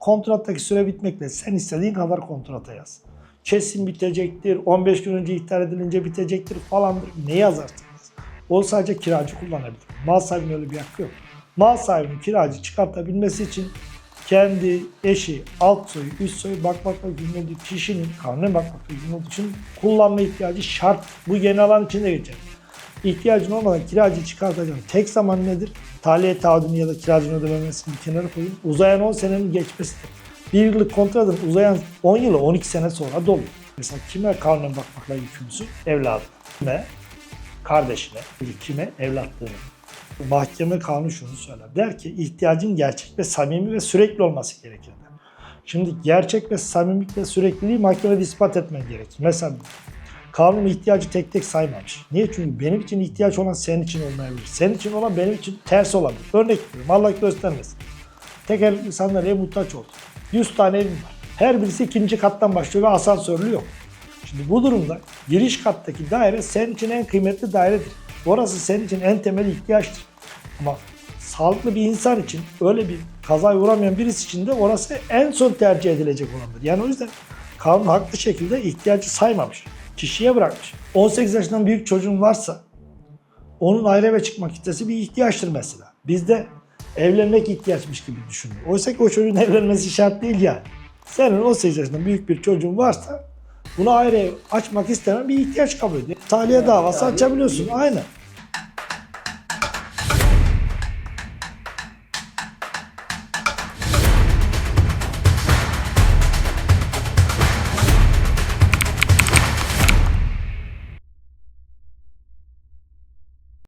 Kontrattaki süre bitmekle sen istediğin kadar kontrata yaz. Kesin bitecektir, 15 gün önce ihtar edilince bitecektir falandır. Ne yazarsın yaz. O sadece kiracı kullanabilir. Mal sahibinin öyle bir hakkı yok. Mal sahibinin kiracı çıkartabilmesi için kendi eşi, alt soyu, üst soyu bakmakla yükümlü olduğu kişinin kanunen bakmakla yükümlü olduğu için kullanma ihtiyacı şart. Bu yeni alan içinde geçer. İhtiyacın olmadan kiracıyı çıkartacağın tek zaman nedir? Tahliye taahhüdünü ya da kiracının ödememesini kenara koyun. Uzayan 10 senenin geçmesidir. Bir yıllık kontratın uzayan 10 yılı 12 sene sonra dolu. Mesela kime kanunen bakmakla yükümlüsün? Evladı. Kime? Kardeşine. Kime? Evlatlığına. Mahkeme kanunu şunu söyler. Der ki ihtiyacın gerçek ve samimi ve sürekli olması gerekir. Şimdi gerçek ve samimilik ve sürekliliği mahkemede ispat etmen gerekir. Mesela kanun ihtiyacı tek tek saymamış. Niye? Çünkü benim için ihtiyaç olan senin için olmayabilir. Senin için olan benim için ters olabilir. Örnek veriyorum. Allah göstermesin. Tekerlekli sandalyeye muhtaç oldum. 100 tane evim var. Her birisi ikinci kattan başlıyor ve asansörlü yok. Şimdi bu durumda giriş kattaki daire senin için en kıymetli dairedir. Orası senin için en temel ihtiyaçtır. Ama sağlıklı bir insan için öyle bir kazaya uğramayan birisi için de orası en son tercih edilecek olandır. Yani o yüzden kanun haklı şekilde ihtiyacı saymamış. Kişiye bırakmış. 18 yaşından büyük çocuğun varsa onun ayrı eve çıkmak istesi bir ihtiyaçtır mesela. Bizde evlenmek ihtiyaçmış gibi düşünüyor. Oysa ki o çocuğun evlenmesi şart değil yani. Senin 18 yaşında büyük bir çocuğun varsa bunu ayrı açmak istemen bir ihtiyaç kabul ediyor. Tahliye davası açabiliyorsun. Aynen.